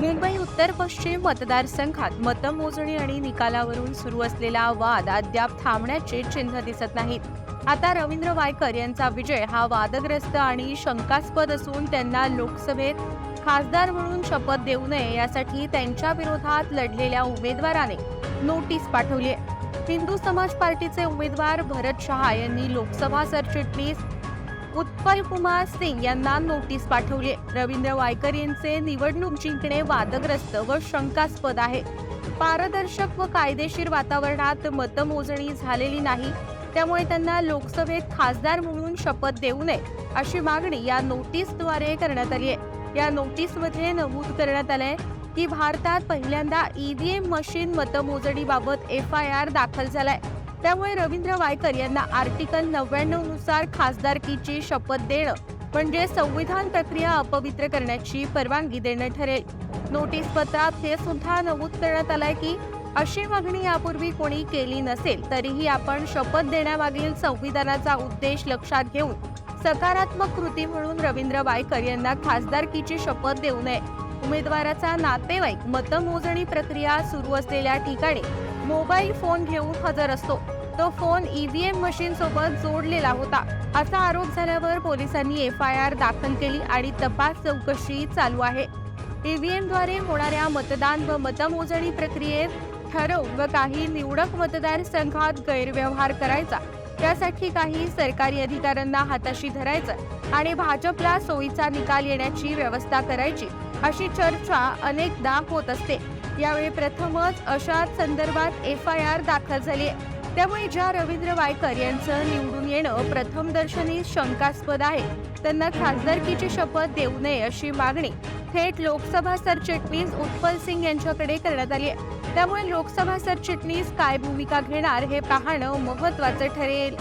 मुंबई उत्तर पश्चिम मतदारसंघात मतमोजणी आणि निकालावरून सुरू असलेला वाद अद्याप थांबण्याचे चिन्ह दिसत नाहीत. आता रवींद्र वायकर यांचा विजय हा वादग्रस्त आणि शंकास्पद असून त्यांना लोकसभेत खासदार म्हणून शपथ देऊ नये यासाठी त्यांच्या विरोधात लढलेल्या उमेदवाराने नोटीस पाठवली आहे. हिंदू समाज पार्टीचे उमेदवार भरत शहा यांनी लोकसभा सरचिटणीस उत्पल कुमार सिंग यांना नोटीस पाठवली. रवींद्र वायकर यांचे निवडणूक जिंकणे वादग्रस्त व शंकास्पद आहे. पारदर्शक व कायदेशीर वातावरणात मतमोजणी झालेली नाही. त्यामुळे त्यांना लोकसभेत खासदार म्हणून शपथ देऊ नये अशी मागणी या नोटीसद्वारे करण्यात आली आहे. या नोटीसमध्ये नमूद करण्यात आलंय की भारतात पहिल्यांदा ईव्हीएम मशीन मतमोजणीबाबत एफ आय आर दाखल झालाय. त्यामुळे रवींद्र वायकर यांना आर्टिकल नव्याण्णवनुसार खासदारकीची शपथ देणं म्हणजे संविधान प्रक्रिया अपवित्र करण्याची परवानगी देणं ठरेल. नोटीस पत्रात हे सुद्धा नमूद करण्यात आलंय की अशी मागणी यापूर्वी कोणी केली नसेल तरीही आपण शपथ देण्यामागील संविधानाचा उद्देश लक्षात घेऊन सकारात्मक कृती म्हणून रवींद्र वायकर यांना खासदारकीची शपथ देऊ नये. उमेदवाराचा नातेवाईक मतमोजणी प्रक्रिया सुरू असलेल्या ठिकाणी मोबाईल फोन घेऊन हजर असतो. तो फोन ईव्हीएम मशीन सोबत जोडलेला होता. असा आरोप झाल्यावर पोलिसांनी एफ आय आर दाखल केली आणि तपास चौकशी चालू आहे. ईव्हीएमद्वारे होणाऱ्या मतदान व मतमोजणी प्रक्रियेत ठरव व काही निवडक मतदारसंघात गैरव्यवहार करायचा. त्यासाठी काही सरकारी अधिकाऱ्यांना हाताशी धरायचं आणि भाजपला सोयीचा निकाल येण्याची व्यवस्था करायची. अशी चर्चा अनेकदा होत असते. यावेळी प्रथमच अशा संदर्भात एफ आय आर दाखल झाली आहे. त्यामुळे ज्या रवींद्र वायकर यांचं निवडून येणं प्रथम दर्शनी शंकास्पद आहे. त्यांना खासदारकीची शपथ देऊ नये अशी मागणी थेट लोकसभा सरचिटणीस उत्पल सिंग यांच्याकडे करण्यात आली आहे. त्यामुळे लोकसभा सरचिटणीस काय भूमिका घेणार हे पाहणं महत्वाचं ठरेल.